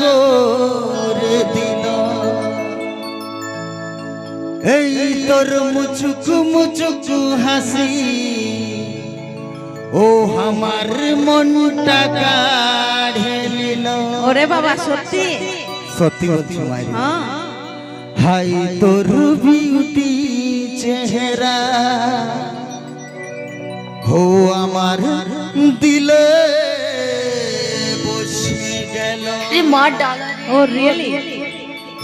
করে দিল এই তোর মুচুকু মুচুকু হাসি ও আমার মনটা কাঢ়ে নিল। ওরে বাবা সত্যি? সত্যি বলছি মায়ের হ্যাঁ। হাই তোর বিউটি চেহারা গেল ও রিয়েলি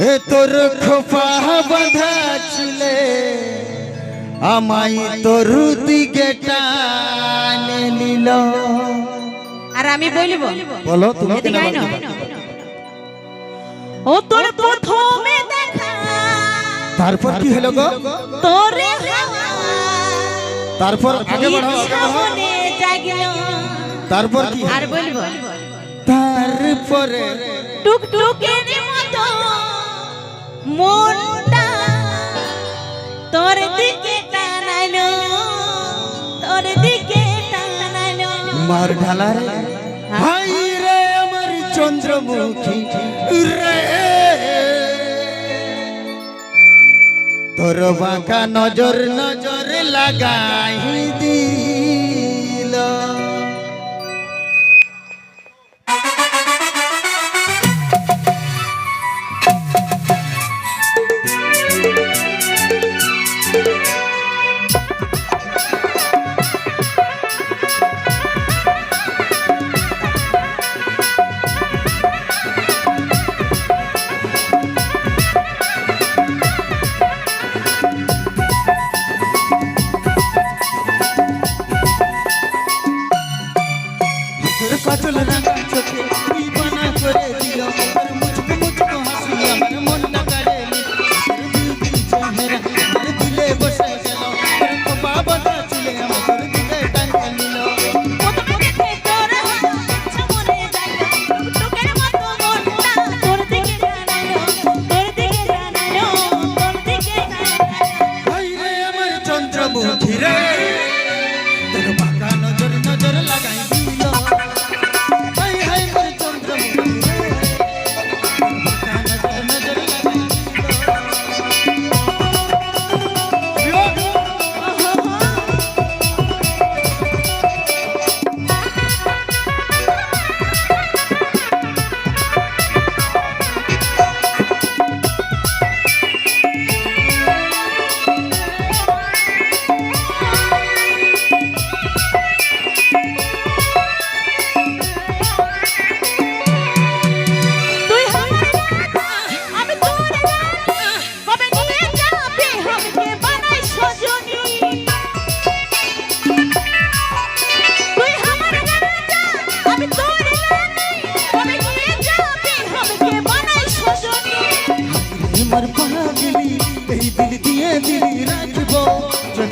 এ তোর খোপা বাঁধা ছিলে আমায় তোর দিকে টানে নিল। আর আমি বলব বলো তুমি। ও তোর প্রথমে দেখা। তারপর কি হলো গো? তোরে তারপর আগে বাড়াও তারপর কি? আর বলব তারপরে টুকটুকের মতো মনটা তোর দিকে টানাইলো তোর দিকে টানাইলো মার ঢালা রে। হাই রে আমার চন্দ্রমুখী রে। তোর বাঁকা নজর নজর লাগাই দিল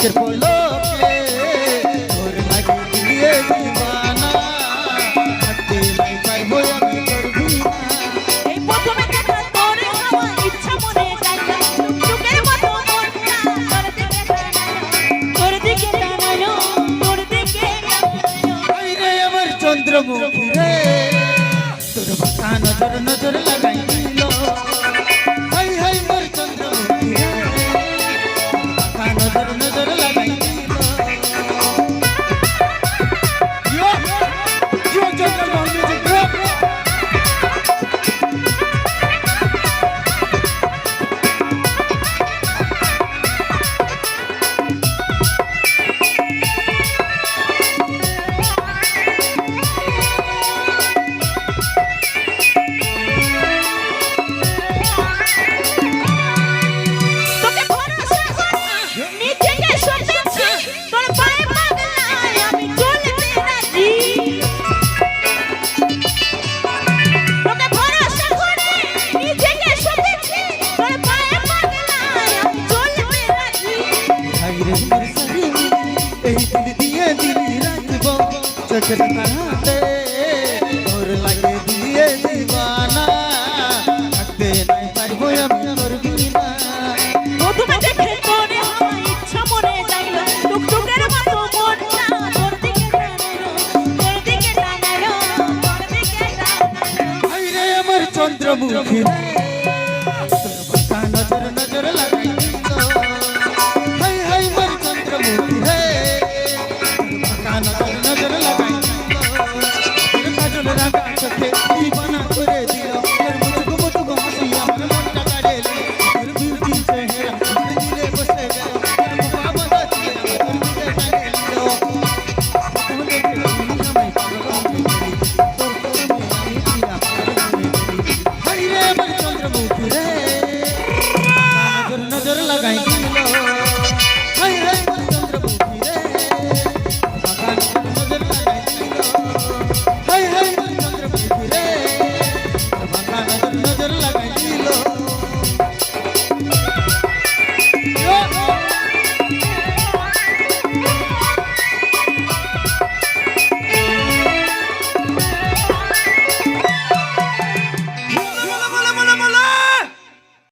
চোখের পলকে তোর লাগে দিয়ে দিবানা। হাতে নাই পারব আমি তোর এই প্রথমে দেখা তোর হাওয়া ইচ্ছা মনে জাগলো টুকের মতো মনটা তোর দিকে তোর দিকে টানালো তোর দিকে টানালো রে আমার চন্দ্রমুখী রে। তোর বাঁকা নজর নজর লাগাই চোখের তারাতে তোর লাগে দিয়ে দিবানা। থাকতে নাই পারব আমি তোর বিনা। প্রথমে দেখে ইচ্ছা মনে জাগলো টুকটুকের মতো মনটা তোর দিকে টানালো তোর দিকে টানালো তোর দিকে টানালো। হাইরে আমার চন্দ্রমুখী।